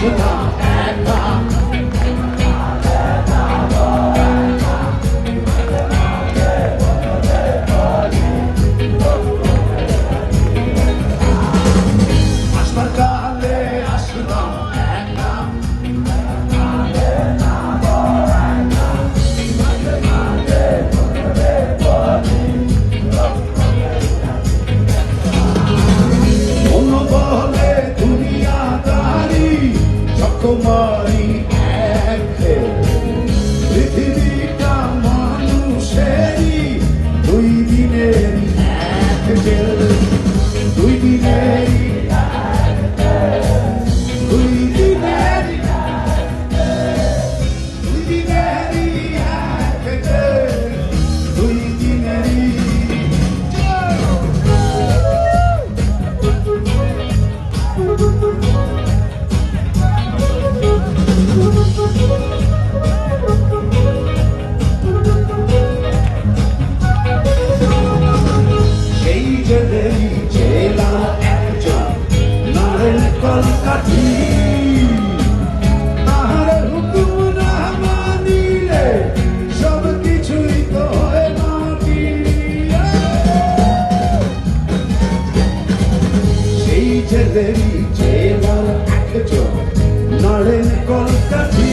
Chegar কাঠি তাহার হুকুম না মানিলে সব কিছুই তো হয় মাটি সেই ছেলেরই জেলার একজন নড়েন কলকাঠি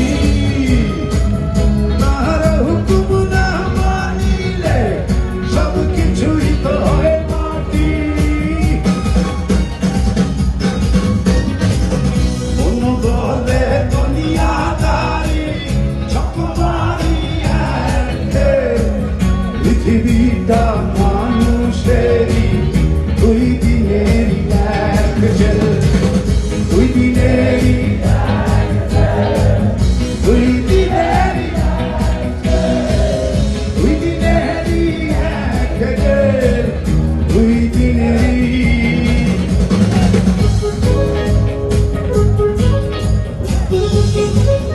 Thank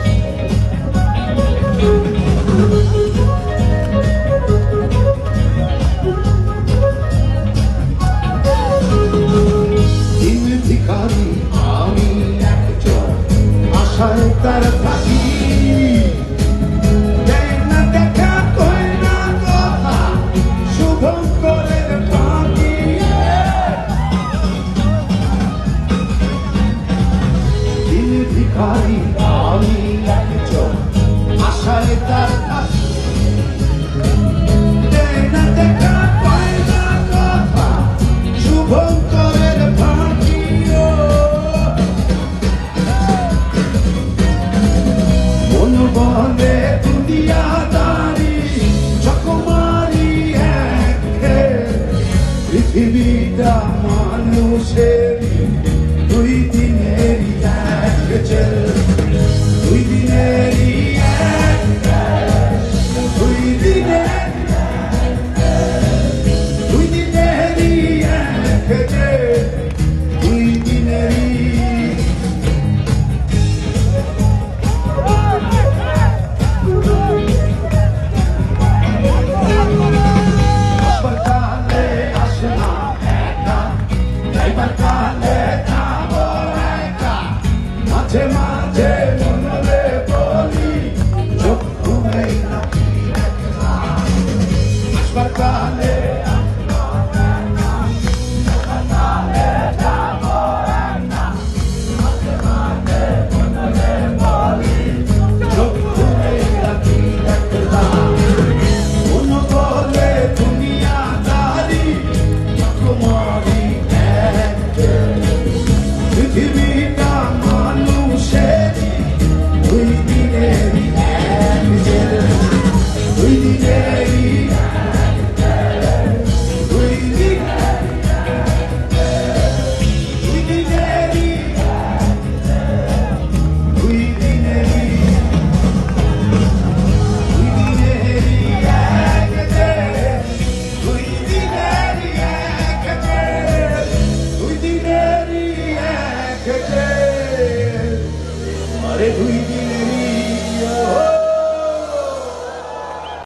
you. Gözlerim bu itinerinden göçerim Hallelujah.